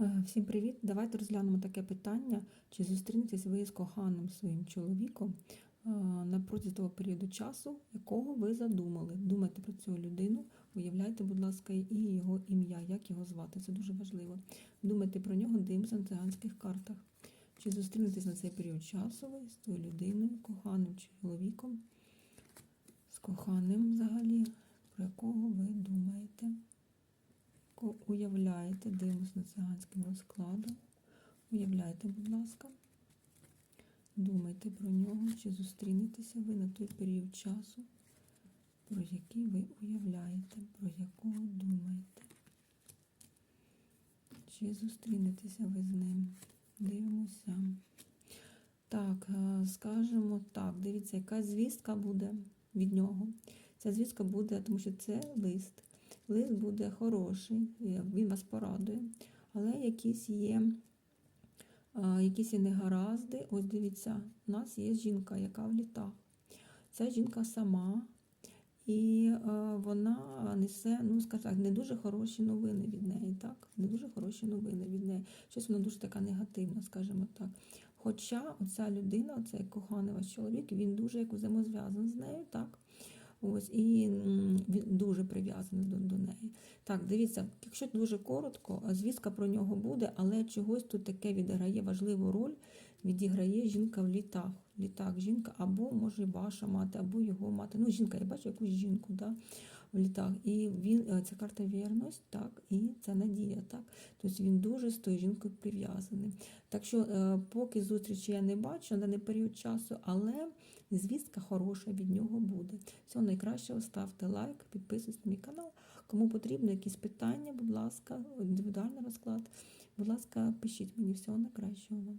Е, Всім привіт! Давайте розглянемо таке питання, чи зустрінетесь ви з коханим своїм чоловіком е, на протязі того періоду часу, якого ви задумали. Думайте про цю людину, уявляйте, будь ласка, і його ім'я, як його звати. Це дуже важливо. Думайте про нього, дивимося на циганських картах. Чи зустрінетесь на цей період часу ви з тою людиною, коханим чоловіком, з коханим взагалі, про якого ви думаєте? Уявляєте, дивимось на циганським розкладом. Уявляйте, будь ласка. Думайте про нього, чи зустрінетеся ви на той період часу, про який ви уявляєте, про якого думаєте. Чи зустрінетеся ви з ним? Дивимося. Так, е, скажемо так, дивіться, яка звістка буде від нього. Ця звістка буде, тому що це лист. Лист буде хороший, він вас порадує, але якісь є, якісь є негаразди. Ось дивіться, у нас є жінка, яка в літах. Ця жінка сама, і вона несе, ну скажімо так, не дуже хороші новини від неї. Так? Не дуже хороші новини від неї. Щось вона дуже така негативна, скажімо так. Хоча оця людина, цей коханий ваш чоловік, він дуже як взаємозв'язаний з нею, так? Ось, і дуже прив'язаний до, до неї. Так, дивіться, якщо дуже коротко, звістка про нього буде, але чогось тут таке відіграє важливу роль, відіграє жінка в літах. Літак, жінка, або може ваша мати, або його мати. Ну, жінка, я бачу якусь жінку да, в літах. І він, е, це карта вірність, так, і це надія. так. Тобто він дуже з тою жінкою прив'язаний. Так що, е, поки зустрічі я не бачу на даний період часу, але звістка хороша від нього буде. Всього найкращого, ставте лайк, підписуйтесь на мій канал. Кому потрібно якісь питання, будь ласка, індивідуальний розклад. Будь ласка, пишіть мені всього найкращого вам.